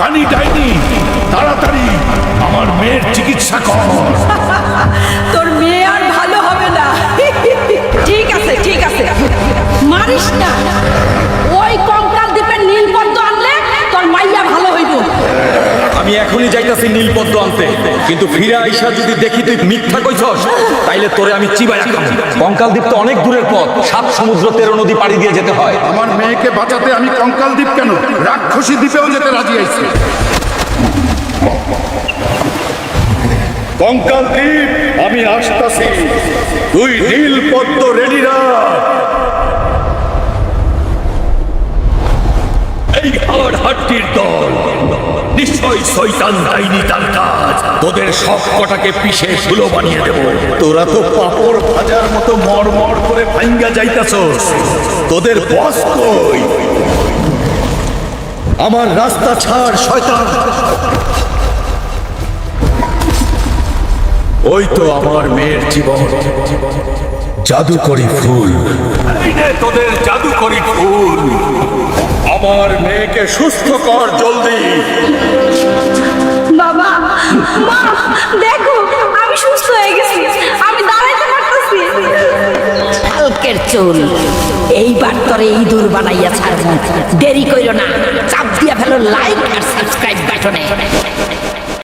কানি ডাইনি তাড়াতাড়ি আমার মেয়ের চিকিৎসা কর। তোর মেয়ে আর ভালো হবে না। ঠিক আছে ঠিক আছে। মারিস না ওই কঙ্কাল দ্বীপের নীলপদ্ম আনলে তোর মাইয়া ভালো হইব আমি এখনই যাইতাছি নীলপদ্ম আনতে। কিন্তু ফিরে আইসা যদি দেখি তুই মিথ্যা কইছস তাইলে তোরে আমি চিবাই কঙ্কাল দ্বীপ তো অনেক দূরের পথ। সাত সমুদ্র তেরো নদী পাড়ি দিয়ে যেতে হয়। আমার মেয়েকে বাঁচাতে আমি কঙ্কাল দ্বীপ কেন? রাক্ষসী দ্বীপেও যেতে রাজি আইছি। কঙ্কাল দ্বীপ আমি আসতাছি। তুই নীল পদ্ম রেডি রাখ এই হাড় হাড্ডির দল। নিশ্চয় শয়তান ডাইনি তার কাজ। তোদের সব কটাকে পিষে ধুলো বানিয়ে দেব। তোরা তো পাপড় ভাজার মতো মরমর করে ভাঙ্গা যাইতাছস। তোদের বস কই? আমার রাস্তা ছাড়, শয়তান। ওই তো আমার মেয়ের জীবন। জাদুকরি ফুল। এই নে তোদের জাদুকরি ফুল। আমার মেয়েকে সুস্থ কর, জলদি। মা, দেখো, আমি সুস্থ হয়ে গেছি। আমি দাঁড়াইতে পারতেছি। কালকের চুল। এইবার তোরে ইঁদুর বানাইয়া ছাড়ব। দেরি কইরো না, চাপ দিয়া ফেলো লাইক আর সাবস্ক্রাইব বাটনে